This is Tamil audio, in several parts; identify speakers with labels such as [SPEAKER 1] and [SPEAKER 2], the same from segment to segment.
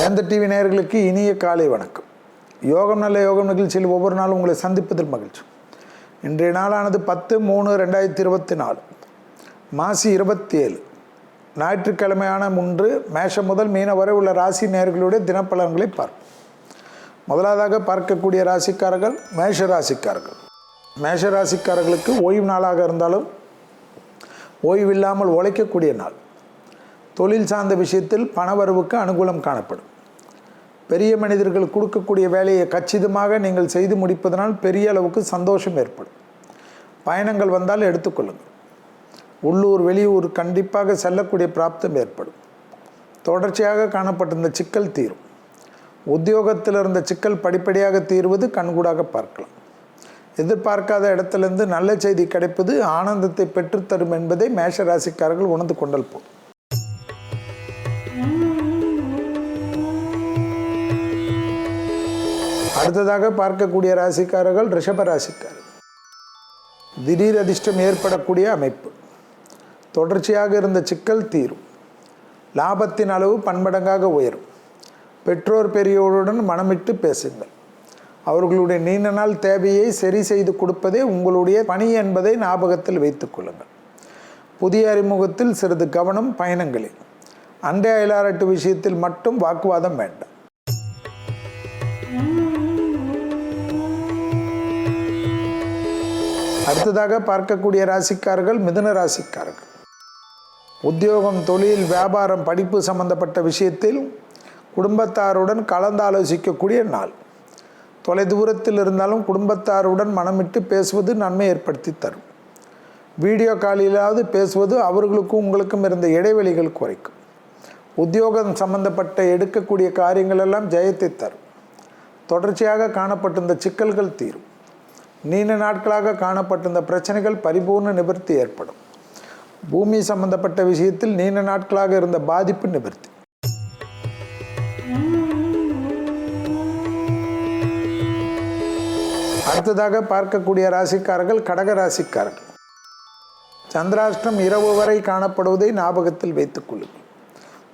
[SPEAKER 1] வேந்த டிவி நேயர்களுக்கு இனிய காலை வணக்கம். யோகம் நல்ல யோகம் நிகழ்ச்சியில் ஒவ்வொரு நாளும் உங்களை சந்திப்பதில் மகிழ்ச்சி. இன்றைய நாளானது பத்து மூணு ரெண்டாயிரத்தி இருபத்தி நாலு. மாசி இருபத்தி ஏழு ஞாயிற்றுக்கிழமையான முன்று மேஷம் முதல் மீன வரை உள்ள ராசி நேயர்களுடைய தினப்பலன்களை பார்ப்போம். முதலாவதாக பார்க்கக்கூடிய ராசிக்காரர்கள் மேஷ ராசிக்காரர்கள். மேஷ ராசிக்காரர்களுக்கு ஓய்வு நாளாக இருந்தாலும் ஓய்வில்லாமல் உழைக்கக்கூடிய நாள். தொழில் சார்ந்த விஷயத்தில் பணவரவுக்கு அனுகூலம் காணப்படும். பெரிய மனிதர்கள் கொடுக்கக்கூடிய வேலையை கச்சிதமாக நீங்கள் செய்து முடிப்பதனால் பெரிய அளவுக்கு சந்தோஷம் ஏற்படும். பயணங்கள் வந்தால் எடுத்துக்கொள்ளுங்கள். உள்ளூர் வெளியூர் கண்டிப்பாக செல்லக்கூடிய பிராப்தம் ஏற்படும். தொடர்ச்சியாக காணப்பட்டிருந்த சிக்கல் தீரும். உத்தியோகத்தில் இருந்த சிக்கல் படிப்படியாக தீர்வது கண்கூடாக பார்க்கலாம். எதிர்பார்க்காத இடத்திலிருந்து நல்ல செய்தி கிடைப்பது ஆனந்தத்தை பெற்றுத்தரும் என்பதை மேஷ ராசிக்காரர்கள் உணர்ந்து கொண்டல் போதும். அடுத்ததாக பார்க்கக்கூடிய ராசிக்காரர்கள் ரிஷப ராசிக்காரர்கள். திடீர் அதிர்ஷ்டம் ஏற்படக்கூடிய அமைப்பு. தொடர்ச்சியாக இருந்த சிக்கல் தீரும். லாபத்தின் அளவு பன்மடங்காக உயரும். பெற்றோர் பெரியோருடன் மனமிட்டு பேசுங்கள். அவர்களுடைய நீண்ட நாள் தேவையை சரி செய்து கொடுப்பதே உங்களுடைய பணி என்பதை ஞாபகத்தில் வைத்துக் கொள்ளுங்கள். புதிய அறிமுகத்தில் சிறிது கவனம் பயணங்களில். அண்டை அயலாரட்டு விஷயத்தில் மட்டும் வாக்குவாதம் வேண்டாம். அடுத்ததாக பார்க்கக்கூடிய ராசிக்காரர்கள் மிதுன ராசிக்காரர்கள். உத்தியோகம் தொழில் வியாபாரம் படிப்பு சம்பந்தப்பட்ட விஷயத்தில் குடும்பத்தாருடன் கலந்தாலோசிக்கக்கூடிய நாள். தொலைதூரத்தில் இருந்தாலும் குடும்பத்தாருடன் மனமிட்டு பேசுவது நன்மை ஏற்படுத்தி தரும். வீடியோ காலிலாவது பேசுவது அவர்களுக்கும் உங்களுக்கும் இருந்த இடைவெளிகள் குறைக்கும். உத்தியோகம் சம்பந்தப்பட்ட எடுக்கக்கூடிய காரியங்கள் எல்லாம் ஜெயத்தை தரும். தொடர்ச்சியாக காணப்பட்டிருந்த சிக்கல்கள் தீரும். நீண்ட நாட்களாக காணப்பட்டிருந்த பிரச்சனைகள் பரிபூர்ண நிவர்த்தி ஏற்படும். பூமி சம்பந்தப்பட்ட விஷயத்தில் நீண்ட நாட்களாக இருந்த பாதிப்பு நிவர்த்தி. அடுத்ததாக பார்க்கக்கூடிய ராசிக்காரர்கள் கடக ராசிக்காரர்கள். சந்திராஷ்டிரம் இரவு வரை காணப்படுவதை ஞாபகத்தில் வைத்துக் கொள்ளுங்கள்.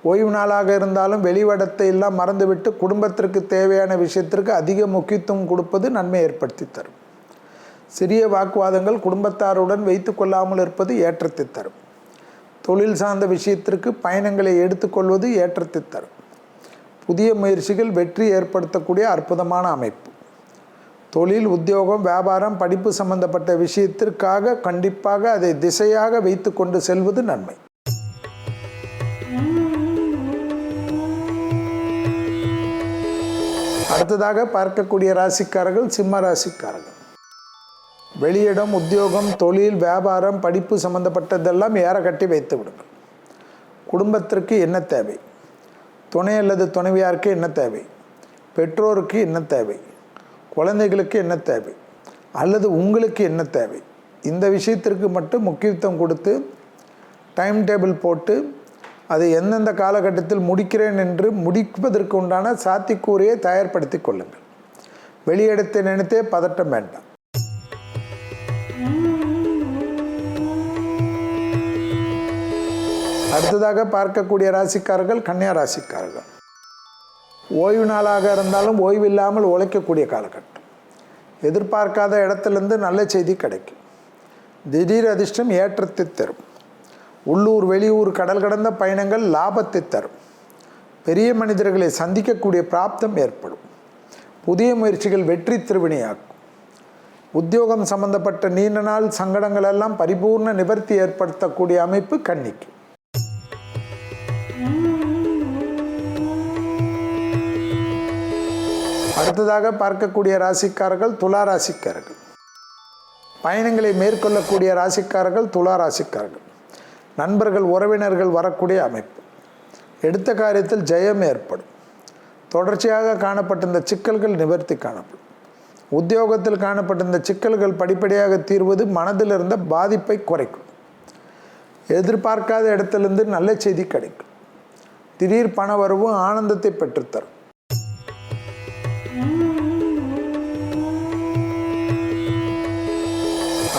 [SPEAKER 1] ஓய்வு நாளாக இருந்தாலும் வெளிவடத்தை எல்லாம் மறந்துவிட்டு குடும்பத்திற்கு தேவையான விஷயத்திற்கு அதிக முக்கியத்துவம் கொடுப்பது நன்மை ஏற்படுத்தி தரும். சிறிய வாக்குவாதங்கள் குடும்பத்தாருடன் வைத்து கொள்ளாமல் இருப்பது ஏற்றத்தை தரும். தொழில் சார்ந்த விஷயத்திற்கு பயணங்களை எடுத்துக்கொள்வது ஏற்றத்தை தரும். புதிய முயற்சிகள் வெற்றி ஏற்படுத்தக்கூடிய அற்புதமான அமைப்பு. தொழில் உத்தியோகம் வியாபாரம் படிப்பு சம்பந்தப்பட்ட விஷயத்திற்காக கண்டிப்பாக அதை திசையாக வைத்து கொண்டு செல்வது நன்மை. அடுத்ததாக பார்க்கக்கூடிய ராசிக்காரர்கள் சிம்ம ராசிக்காரர்கள். வெளியிடம் உத்தியோகம் தொழில் வியாபாரம் படிப்பு சம்பந்தப்பட்டதெல்லாம் ஏற கட்டி வைத்து விடுங்கள். குடும்பத்திற்கு என்ன தேவை? துணை அல்லது துணைவியாருக்கு என்ன தேவை? பெற்றோருக்கு என்ன தேவை? குழந்தைகளுக்கு என்ன தேவை? அல்லது உங்களுக்கு என்ன தேவை? இந்த விஷயத்திற்கு மட்டும் முக்கியத்துவம் கொடுத்து டைம் டேபிள் போட்டு அதை எந்தெந்த காலகட்டத்தில் முடிக்கிறேன் என்று முடிப்பதற்கு உண்டான சாத்திக்கூறையை தயார்படுத்தி கொள்ளுங்கள். வெளியிடத்தை நினைத்தே பதட்டம் வேண்டாம். அடுத்ததாக பார்க்கக்கூடிய ராசிக்காரர்கள் கன்னியா ராசிக்காரர்கள். ஓய்வு நாளாக இருந்தாலும் ஓய்வு இல்லாமல் உழைக்கக்கூடிய காலகட்டம். எதிர்பார்க்காத இடத்துலேருந்து நல்ல செய்தி கிடைக்கும். திடீர் அதிர்ஷ்டம் ஏற்றத்தை தரும். உள்ளூர் வெளியூர் கடல் கடந்த பயணங்கள் லாபத்தை தரும். பெரிய மனிதர்களை சந்திக்கக்கூடிய பிராப்தம் ஏற்படும். புதிய முயற்சிகள் வெற்றி திருவினையாக்கும். உத்தியோகம் சம்பந்தப்பட்ட நீண்ட நாள் சங்கடங்கள் எல்லாம் பரிபூர்ண நிவர்த்தி ஏற்படுத்தக்கூடிய அமைப்பு கன்னிக்கு. அடுத்ததாக பார்க்கக்கூடிய ராசிக்காரர்கள் துலா ராசிக்காரர்கள். பயணங்களை மேற்கொள்ளக்கூடிய ராசிக்காரர்கள் துலா ராசிக்காரர்கள். நண்பர்கள் உறவினர்கள் வரக்கூடிய அமைப்பு. எடுத்த காரியத்தில் ஜெயம் ஏற்படும். தொடர்ச்சியாக காணப்பட்டிருந்த சிக்கல்கள் நிவர்த்தி காணப்படும். உத்தியோகத்தில் காணப்பட்டிருந்த சிக்கல்கள் படிப்படியாக தீர்வது மனதில் இருந்த பாதிப்பை குறைக்கும். எதிர்பார்க்காத இடத்திலிருந்து நல்ல செய்தி கிடைக்கும். திடீர் பண வரவும் ஆனந்தத்தை பெற்றுத்தரும்.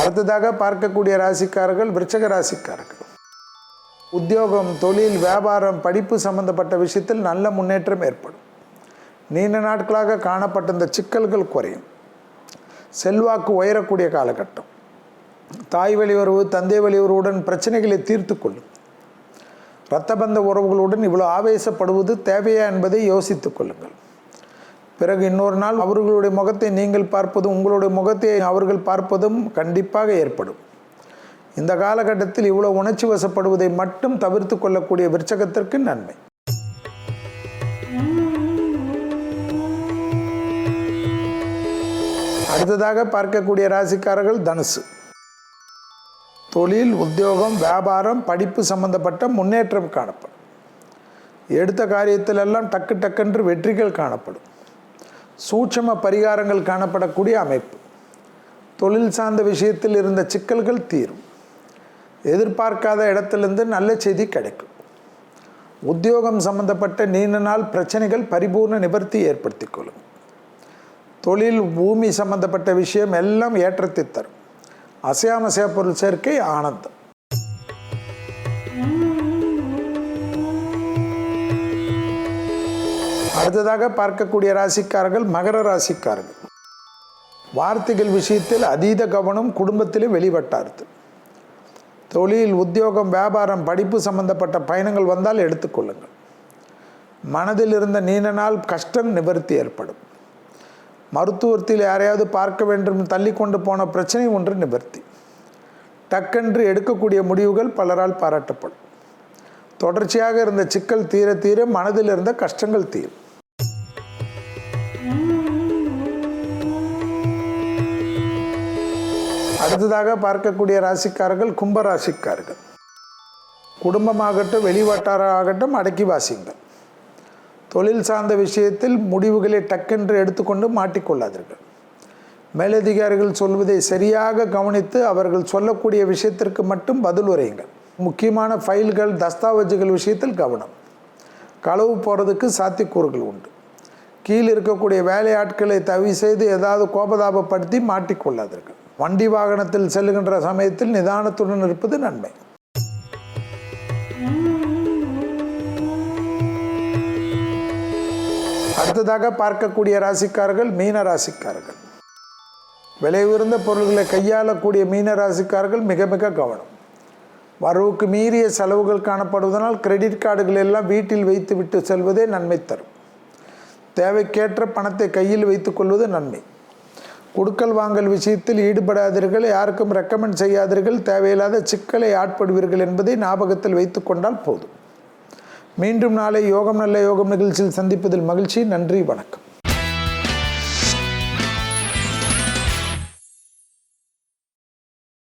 [SPEAKER 1] அடுத்ததாக பார்க்கக்கூடிய ராசிக்காரர்கள் விருச்சக ராசிக்காரர்கள். உத்தியோகம் தொழில் வியாபாரம் படிப்பு சம்பந்தப்பட்ட விஷயத்தில் நல்ல முன்னேற்றம் ஏற்படும். நீண்ட நாட்களாக காணப்பட்ட இந்த சிக்கல்கள் குறையும். செல்வாக்கு உயரக்கூடிய காலகட்டம். தாய் வழி தந்தை வழி பிரச்சனைகளை தீர்த்து கொள்ளும். இரத்தபந்த உறவுகளுடன் இவ்வளோ ஆவேசப்படுவது தேவையா என்பதை யோசித்துக் கொள்ளுங்கள். பிறகு இன்னொரு நாள் அவர்களுடைய முகத்தை நீங்கள் பார்ப்பதும் உங்களுடைய முகத்தை அவர்கள் பார்ப்பதும் கண்டிப்பாக ஏற்படும். இந்த காலகட்டத்தில் இவ்வளோ உணர்ச்சி வசப்படுவதை மட்டும் தவிர்த்து கொள்ளக்கூடிய விருச்சகத்திற்கு நன்மை. அடுத்ததாக பார்க்கக்கூடிய ராசிக்காரர்கள் தனுசு. தொழில் உத்தியோகம் வியாபாரம் படிப்பு சம்பந்தப்பட்ட முன்னேற்றம் காணப்படும். எடுத்த காரியத்திலெல்லாம் டக்கு டக்கென்று வெற்றிகள் காணப்படும். சூட்சம பரிகாரங்கள் காணப்படக்கூடிய அமைப்பு. தொழில் சார்ந்த விஷயத்தில் இருந்த சிக்கல்கள் தீரும். எதிர்பார்க்காத இடத்திலிருந்து நல்ல செய்தி கிடைக்கும். உத்தியோகம் சம்பந்தப்பட்ட நீண்ட நாள் பிரச்சனைகள் பரிபூர்ண நிவர்த்தி ஏற்படுத்திக் கொள்ளும். தொழில் பூமி சம்பந்தப்பட்ட விஷயம் எல்லாம் ஏற்றத்தை தரும். அசையாமசையா பொருள் சேர்க்கை ஆனந்தம். அடுத்ததாக பார்க்கக்கூடிய ராசிக்காரர்கள் மகர ராசிக்காரர்கள். வார்த்தைகள் விஷயத்தில் அதீத கவனம் குடும்பத்திலே வெளிவட்டார்த்து. தொழில் உத்தியோகம் வியாபாரம் படிப்பு சம்பந்தப்பட்ட பயணங்கள் வந்தால் எடுத்துக்கொள்ளுங்கள். மனதில் இருந்த நீண்ட நாள் கஷ்டம் நிவர்த்தி ஏற்படும். மருத்துவத்தில் யாரையாவது பார்க்க வேண்டும் தள்ளி கொண்டு போன பிரச்சனை ஒன்று நிவர்த்தி. டக்கென்று எடுக்கக்கூடிய முடிவுகள் பலரால் பாராட்டப்படும். தொடர்ச்சியாக இருந்த சிக்கல் தீர தீர மனதில் இருந்த கஷ்டங்கள் தீரும். அடுத்ததாக பார்க்கக்கூடிய ராசிக்காரர்கள் கும்ப ராசிக்காரர்கள். குடும்பமாகட்டும் வெளிவட்டாராகட்டும் அடக்கி வாசிங்கள். தொழில் சார்ந்த விஷயத்தில் முடிவுகளை டக்கென்று எடுத்துக்கொண்டு மாட்டிக்கொள்ளாதீர்கள். மேலதிகாரிகள் சொல்வதை சரியாக கவனித்து அவர்கள் சொல்லக்கூடிய விஷயத்திற்கு மட்டும் பதில் உரையுங்கள். முக்கியமான ஃபைல்கள் தஸ்தாவேஜுகள் விஷயத்தில் கவனம். களவு போகிறதுக்கு சாத்தியக்கூறுகள் உண்டு. கீழ் இருக்கக்கூடிய வேலையாட்களை தவி செய்து ஏதாவது கோபதாபப்படுத்தி மாட்டிக்கொள்ளாதீர்கள். வண்டி வாகனத்தில் செல்லுகின்ற சமயத்தில் நிதானத்துடன் இருப்பது நன்மை. அடுத்ததாக பார்க்கக்கூடிய ராசிக்காரர்கள் மீன ராசிக்காரர்கள். விலை உயர்ந்த பொருள்களை கையாளக்கூடிய மீன ராசிக்காரர்கள் மிக மிக கவனம். வரவுக்கு மீறிய செலவுகள் காணப்படுவதனால் கிரெடிட் கார்டுகள் எல்லாம் வீட்டில் வைத்து விட்டு செல்வதே நன்மை தரும். தேவைக்கேற்ற பணத்தை கையில் வைத்துக்கொள்வது நன்மை. கொடுக்கல் வாங்கல் விஷயத்தில் ஈடுபடாதீர்கள் யாருக்கும் ரெக்கமெண்ட் செய்யாதீர்கள் தேவையில்லாத சிக்கலை ஆட்படுவீர்கள் என்பதை ஞாபகத்தில் வைத்து கொண்டால் போதும். மீண்டும் நாளை யோகம் நல்ல யோகம் நிகழ்ச்சியில் சந்திப்பதில் மகிழ்ச்சி. நன்றி வணக்கம்.